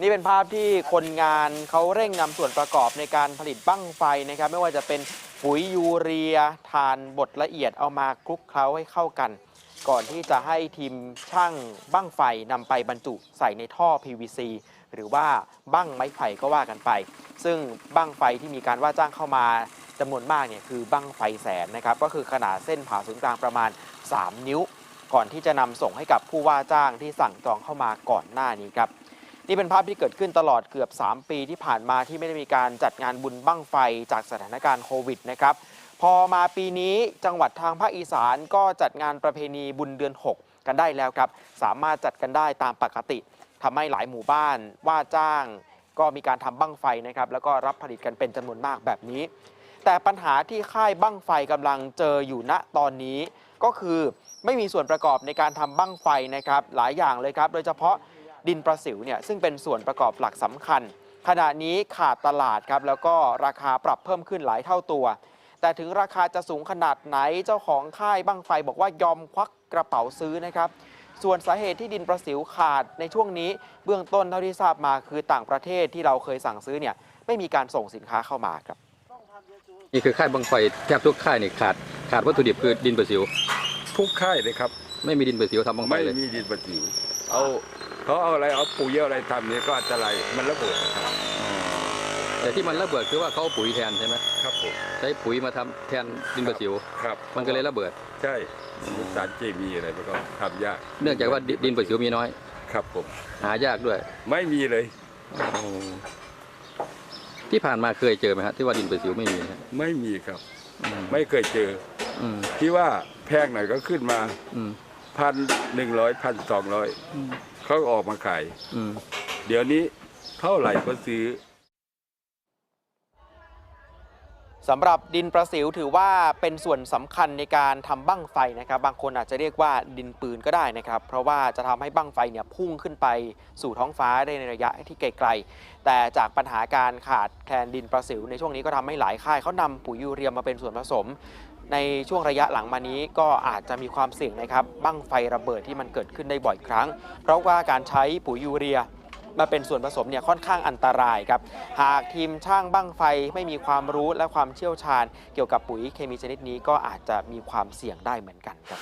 นี่เป็นภาพที่คนงานเขาเร่งนำส่วนประกอบในการผลิตบั้งไฟนะครับ ไม่ว่าจะเป็นปุ๋ยยูเรียทานบดละเอียดเอามาคลุกเคล้าให้เข้ากัน ก่อนที่จะให้ทีมช่างบั้งไฟนำไปบรรจุใส่ในท่อ PVC หรือว่าบั้งไม้ไผ่ก็ว่ากันไป ซึ่งบั้งไฟที่มีการว่าจ้างเข้ามาจำนวนมากเนี่ยคือบั้งไฟแสนนะครับ ก็คือขนาดเส้นผ่าศูนย์กลางประมาณ 3 นิ้ว ก่อนที่จะนำส่งให้กับผู้ว่าจ้างที่สั่งจองเข้ามาก่อนหน้านี้ครับ นี่เป็นภาพที่เกิดขึ้นตลอดเกือบ 3 ปีที่ผ่านมาที่ไม่ได้มีการจัดงานบุญบั้งไฟจากสถานการณ์โควิดนะครับพอมาปีนี้จังหวัดทางภาคอีสานก็จัดงานประเพณีบุญเดือน 6 กันได้แล้วครับ สามารถจัดกันได้ตามปกติทำให้หลายหมู่บ้านว่าจ้าง ก็มีการทำบั้งไฟนะครับแล้วก็รับผลิตกันเป็นจำนวนมากแบบนี้ แต่ปัญหาที่ค่ายบั้งไฟกำลังเจออยู่ณตอนนี้ ก็คือไม่มีส่วนประกอบในการทำบั้งไฟนะครับหลายอย่างเลยครับ โดยเฉพาะ ดินประสิวเนี่ยซึ่งเป็นส่วนประกอบหลักสำคัญ ขณะนี้ขาดตลาดครับแล้วก็ราคาปรับเพิ่มขึ้นหลายเท่าตัว แต่ถึงราคาจะสูงขนาดไหนเจ้าของค่ายบั้งไฟบอกว่ายอมควักกระเป๋าซื้อนะครับส่วนสาเหตุที่ดินประสิวขาดในช่วงนี้เบื้องต้นเท่าที่ทราบมาคือต่างประเทศที่เราเคยสั่งซื้อเนี่ยไม่มีการส่งสินค้าเข้ามาครับนี่คือค่ายบังไฟแทบทุกค่ายนี่ขาดขาดวัตถุดิบคือดินประสิวทุกค่ายเลยครับ ไม่มีดินประสิวทำบังไฟไม่เลยมีดินประสิวเอา เขาเอาอะไรเอาปุ๋ยเอาอะไรทำเนี่ยก็อันตรายมันระเบิดนะครับแต่ที่มันระเบิดคือว่าเขาเอาปุ๋ยแทนใช่ไหมครับผมใช้ปุ๋ยมาทำแทนดินประสิว ครับมันก็เลยระเบิด ใช่สารเคมีอะไรมันก็ทำยากเนื่องจากว่าดิดินประสิวมีน้อย ครับผม หายากด้วยไม่มีเลยที่ผ่านมาเคยเจอไหมฮะที่ว่าดินประสิวไม่มีฮะไม่มีครับ อืมไม่เคยเจอ อืมที่ว่าแพงหน่อยก็ขึ้นมา อืม พันหนึ่งร้อยพันสองร้อยอืมเขาออกมาขายอืมเดี๋ยวนี้เท่าไหร่ก็ซื้อ สำหรับดินประสิวถือว่าเป็นส่วนสำคัญในการทำบั้งไฟนะครับ บางคนอาจจะเรียกว่าดินปืนก็ได้นะครับ เพราะว่าจะทำให้บั้งไฟเนี่ยพุ่งขึ้นไปสู่ท้องฟ้าได้ในระยะที่ไกลๆ แต่จากปัญหาการขาดแคลนดินประสิว ในช่วงนี้ก็ทำให้หลายค่ายเขานำปุ๋ยยูเรียมาเป็นส่วนผสม ในช่วงระยะหลังมานี้ก็อาจจะมีความเสี่ยงนะครับบั้งไฟระเบิดที่มันเกิดขึ้นได้บ่อยครั้ง เพราะว่าการใช้ปุ๋ยยูเรีย มาเป็นส่วนผสมเนี่ยค่อนข้างอันตรายครับหากทีมช่างบั้งไฟไม่มีความรู้และความเชี่ยวชาญ เกี่ยวกับปุ๋ยเคมีชนิดนี้ก็อาจจะมีความเสี่ยงได้เหมือนกันครับ